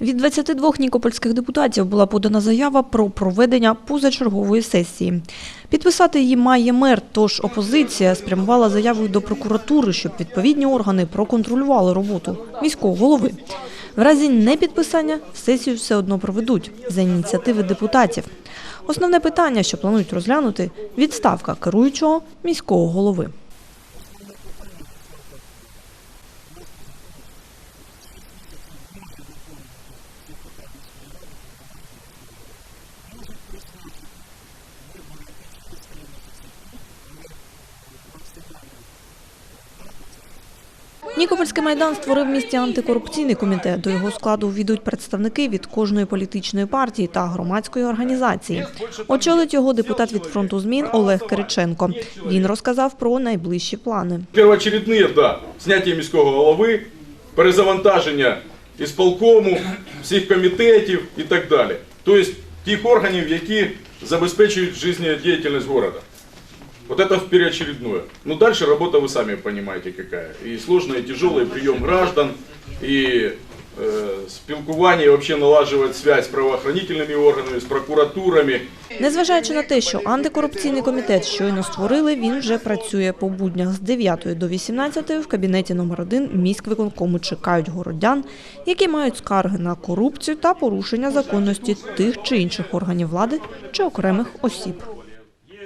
Від 22 нікопольських депутатів була подана заява про проведення позачергової сесії. Підписати її має мер, тож опозиція спрямувала заявою до прокуратури, щоб відповідні органи проконтролювали роботу міського голови. В разі непідписання сесію все одно проведуть за ініціативи депутатів. Основне питання, що планують розглянути – відставка керуючого міського голови. Нікопольський майдан створив в місті антикорупційний комітет. До його складу ввійдуть представники від кожної політичної партії та громадської організації. Очолить його депутат від фронту змін Олег Кириченко. Він розказав про найближчі плани. Первоочередні, да, зняття міського голови, перезавантаження ісполкому, всіх комітетів і так далі. Тобто тих органів, які забезпечують життєдіяльність міста. Вот это в первоочередное. Ну дальше работа вы сами понимаете какая. И сложная, и тяжелая, прием граждан, и э, спілкування, и вообще налаживать связь с правоохранительными органами, с прокуратурами. Незважаючи на те, що антикорупційний комітет щойно створили, він вже працює по буднях з 9 до 18 в кабінеті номер 1 міськвиконкому чекають городян, які мають скарги на корупцію та порушення законності тих чи інших органів влади чи окремих осіб.